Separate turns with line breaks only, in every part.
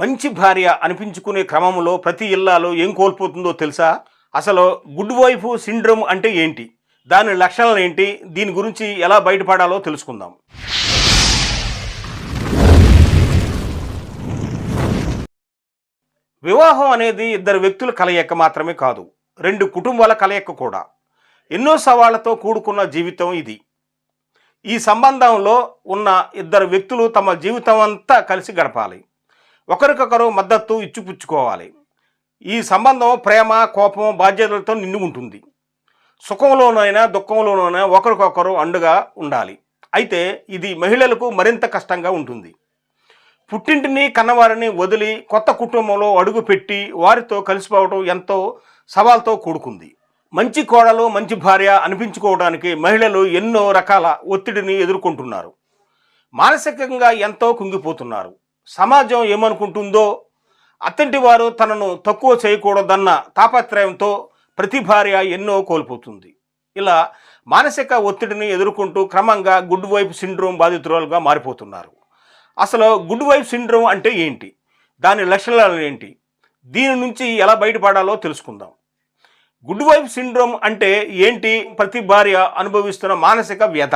మంచి భార్య అనిపించుకునే క్రమంలో ప్రతి ఇల్లాలో ఏం కోల్పోతుందో తెలుసా? అసలు గుడ్ వైఫ్ సిండ్రోమ్ అంటే ఏంటి? దాని లక్షణాలు ఏంటి? దీని గురించి ఎలా బయటపడాలో తెలుసుకుందాం. వివాహం అనేది ఇద్దరు వ్యక్తుల కలయిక మాత్రమే కాదు రెండు కుటుంబాల కలయిక కూడా. ఎన్నో సవాళ్ళతో కూడుకున్న జీవితం ఇది. ఈ సంబంధంలో ఉన్న ఇద్దరు వ్యక్తులు తమ జీవితం అంతా కలిసి గడపాలి. ఒకరికొకరు మద్దతు ఇచ్చిపుచ్చుకోవాలి. ఈ సంబంధం ప్రేమ కోపం బాధ్యతలతో నిండి ఉంటుంది సుఖంలోనైనా దుఃఖంలోనైనా ఒకరికొకరు అండుగా ఉండాలి. అయితే ఇది మహిళలకు మరింత కష్టంగా ఉంటుంది. పుట్టింటిని కన్నవారిని వదిలి కొత్త కుటుంబంలో అడుగుపెట్టి వారితో కలిసిపోవడం ఎంతో సవాల్తో కూడుకుంది. మంచి కోడలు మంచి భార్య అనిపించుకోవడానికి మహిళలు ఎన్నో రకాల ఒత్తిడిని ఎదుర్కొంటున్నారు. మానసికంగా ఎంతో కుంగిపోతున్నారు. సమాజం ఏమనుకుంటుందో అత్తంటి వారు తనను తక్కువ చేయకూడదన్న తాపత్రయంతో ప్రతి భార్య ఎన్నో కోల్పోతుంది. ఇలా మానసిక ఒత్తిడిని ఎదుర్కొంటూ క్రమంగా గుడ్ వైఫ్ సిండ్రోమ్ బాధితురాలుగా మారిపోతున్నారు. అసలు గుడ్ వైఫ్ సిండ్రోమ్ అంటే ఏంటి? దాని లక్షణాలు ఏంటి? దీని నుంచి ఎలా బయటపడాలో తెలుసుకుందాం. గుడ్ వైఫ్ సిండ్రోమ్ అంటే ఏంటి? ప్రతి భార్య అనుభవిస్తున్న మానసిక వ్యధ.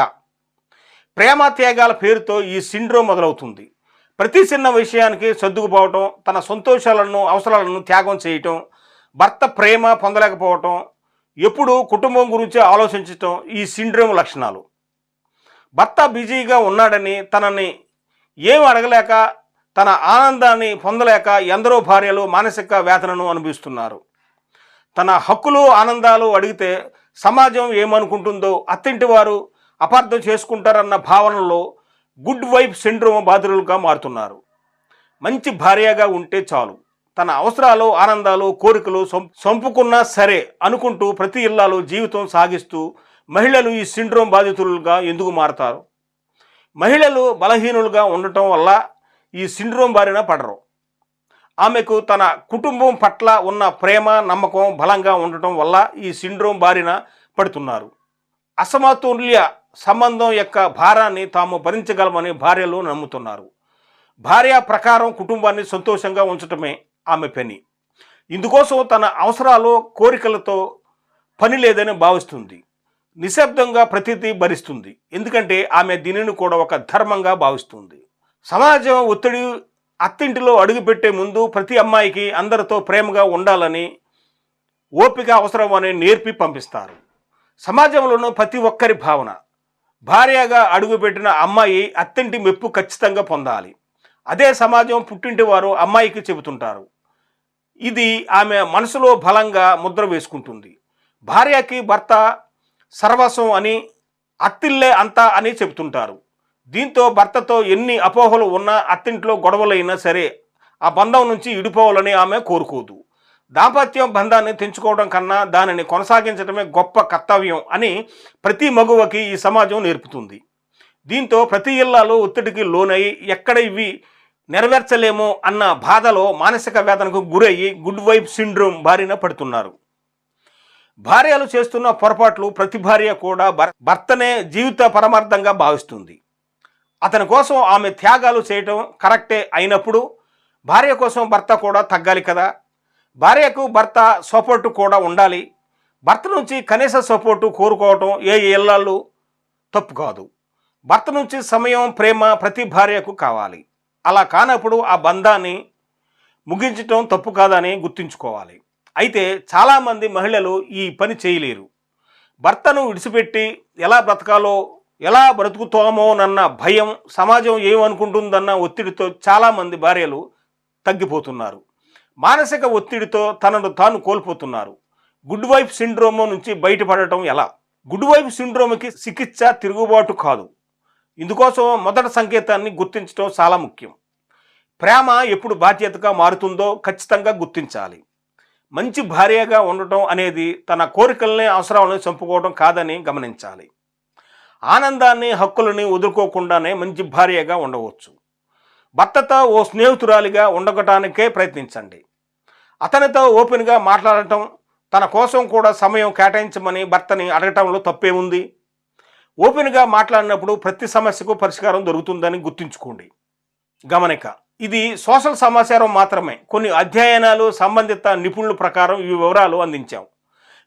ప్రేమ త్యాగాల పేరుతో ఈ సిండ్రోమ్ మొదలవుతుంది. ప్రతి చిన్న విషయానికి సర్దుకుపోవటం తన సంతోషాలను అవసరాలను త్యాగం చేయటం భర్త ప్రేమ పొందలేకపోవటం ఎప్పుడు కుటుంబం గురించి ఆలోచించటం ఈ సిండ్రోమ్ లక్షణాలు. భర్త బిజీగా ఉన్నాడని తనని ఏం అడగలేక తన ఆనందాన్ని పొందలేక ఎందరో భార్యలు మానసిక వేదనను అనుభవిస్తున్నారు. తన హక్కులు ఆనందాలు అడిగితే సమాజం ఏమనుకుంటుందో అత్తింటి వారు అపార్థం చేసుకుంటారన్న భావనలో గుడ్ వైఫ్ సిండ్రోమ్ బాధితులుగా మారుతున్నారు. మంచి భార్యగా ఉంటే చాలు. తన అవసరాలు ఆనందాలు కోరికలు సంపుకున్నా సరే అనుకుంటూ ప్రతి ఇళ్ళలో జీవితం సాగిస్తూ మహిళలు ఈ సిండ్రోమ్ బాధితులుగా ఎందుకు మారతారు? మహిళలు బలహీనులుగా ఉండటం వల్ల ఈ సిండ్రోమ్ బారిన పడరు. ఆమెకు తన కుటుంబం పట్ల ఉన్న ప్రేమ నమ్మకం బలంగా ఉండటం వల్ల ఈ సిండ్రోమ్ బారిన పడుతున్నారు. అసమతుల్య సంబంధం యొక్క భారాన్ని తాము భరించగలమని భార్యలు నమ్ముతున్నారు. భార్య ప్రకారం కుటుంబాన్ని సంతోషంగా ఉంచటమే ఆమె పని. ఇందుకోసం తన అవసరాలు కోరికలతో పని లేదని భావిస్తుంది. నిశ్శబ్దంగా ప్రతిదీ భరిస్తుంది. ఎందుకంటే ఆమె దీనిని కూడా ఒక ధర్మంగా భావిస్తుంది. సమాజం ఒత్తిడి అత్తింటిలో అడుగుపెట్టే ముందు ప్రతి అమ్మాయికి అందరితో ప్రేమగా ఉండాలని ఓపిక అవసరం అని నేర్పి పంపిస్తారు. సమాజంలోనూ ప్రతి ఒక్కరి భావన భార్యగా అడుగుపెట్టిన అమ్మాయి అత్తింటి మెప్పు ఖచ్చితంగా పొందాలి. అదే సమాజం పుట్టింటి వారు అమ్మాయికి చెబుతుంటారు. ఇది ఆమె మనసులో బలంగా ముద్ర వేసుకుంటుంది. భార్యకి భర్త సర్వస్వం అని అత్తిల్లే అంతా అని చెబుతుంటారు. దీంతో భర్తతో ఎన్ని అపోహలు ఉన్నా అత్తింట్లో గొడవలైనా సరే ఆ బంధం నుంచి విడిపోవాలని ఆమె కోరుకోదు. దాంపత్యం బంధాన్ని తెంచుకోవడం కన్నా దానిని కొనసాగించడమే గొప్ప కర్తవ్యం అని ప్రతి మగువకి ఈ సమాజం నేర్పుతుంది. దీంతో ప్రతి ఇళ్ళలో ఒత్తిడికి లోనై ఎక్కడ ఇవి నెరవేర్చలేమో అన్న బాధలో మానసిక వేదనకు గురయ్యి గుడ్ వైబ్ సిండ్రోమ్ బారిన పడుతున్నారు. భార్యలు చేస్తున్న పొరపాట్లు ప్రతి భార్య కూడా భర్తనే జీవిత పరమార్థంగా భావిస్తుంది. అతని కోసం ఆమె త్యాగాలు చేయటం కరెక్టే అయినప్పుడు భార్య కోసం భర్త కూడా తగ్గాలి కదా? భార్యకు భర్త సపోర్టు కూడా ఉండాలి. భర్త నుంచి కనీస సపోర్టు కోరుకోవటం ఏ ఇళ్ళలో తప్పు కాదు. భర్త నుంచి సమయం ప్రేమ ప్రతి భార్యకు కావాలి. అలా కానప్పుడు ఆ బంధాన్ని ముగించటం తప్పు కాదని గుర్తుంచుకోవాలి. అయితే చాలామంది మహిళలు ఈ పని చేయలేరు. భర్తను విడిచిపెట్టి ఎలా బ్రతకాలో ఎలా బ్రతుకుతామోనన్న భయం సమాజం ఏమనుకుంటుందన్న ఒత్తిడితో చాలామంది భార్యలు తగ్గిపోతున్నారు. మానసిక ఒత్తిడితో తనను తాను కోల్పోతున్నారు. గుడ్ వైఫ్ సిండ్రోమ్ నుంచి బయటపడటం ఎలా? గుడ్ వైఫ్ సిండ్రోమ్కి చికిత్స తిరుగుబాటు కాదు. ఇందుకోసం మొదటి సంకేతాన్ని గుర్తించడం చాలా ముఖ్యం. ప్రేమ ఎప్పుడు బాధ్యతగా మారుతుందో ఖచ్చితంగా గుర్తించాలి. మంచి భార్యగా ఉండటం అనేది తన కోరికల్ని అవసరాలను చంపుకోవడం కాదని గమనించాలి. ఆనందాన్ని హక్కులని వదులుకోకుండానే మంచి భార్యగా ఉండవచ్చు. భర్తతో ఓ స్నేహితురాలిగా ఉండగటానికే ప్రయత్నించండి. అతనితో ఓపెన్గా మాట్లాడటం తన కోసం కూడా సమయం కేటాయించమని భర్తని అడగటంలో తప్పే ఉంది ఓపెన్గా మాట్లాడినప్పుడు ప్రతి సమస్యకు పరిష్కారం దొరుకుతుందని గుర్తుంచుకోండి. గమనిక ఇది సోషల్ సమాచారం మాత్రమే. కొన్ని అధ్యయనాలు సంబంధిత నిపుణుల ప్రకారం ఈ వివరాలు అందించాం.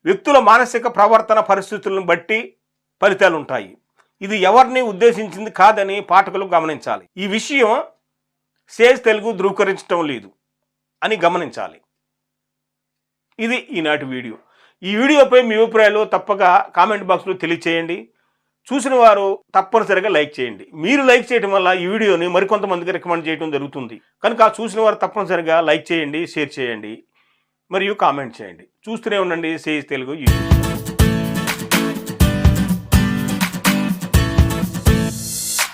వ్యక్తుల మానసిక ప్రవర్తన పరిస్థితులను బట్టి ఫలితాలు ఉంటాయి ఇది ఎవరిని ఉద్దేశించింది కాదని పాఠకులు గమనించాలి. ఈ విషయం సేజ్ తెలుగు ధృవీకరించడం లేదు అని గమనించాలి. ఇది ఈనాటి వీడియో. ఈ వీడియోపై మీ అభిప్రాయాలు తప్పక కామెంట్ బాక్స్లో తెలియచేయండి. చూసిన వారు తప్పనిసరిగా లైక్ చేయండి. మీరు లైక్ చేయడం వల్ల ఈ వీడియోని మరికొంతమందికి రికమెండ్ చేయడం జరుగుతుంది. కనుక చూసిన వారు తప్పనిసరిగా లైక్ చేయండి షేర్ చేయండి. మరియు కామెంట్ చేయండి. చూస్తూనే ఉండండి. Sage Telugu YouTube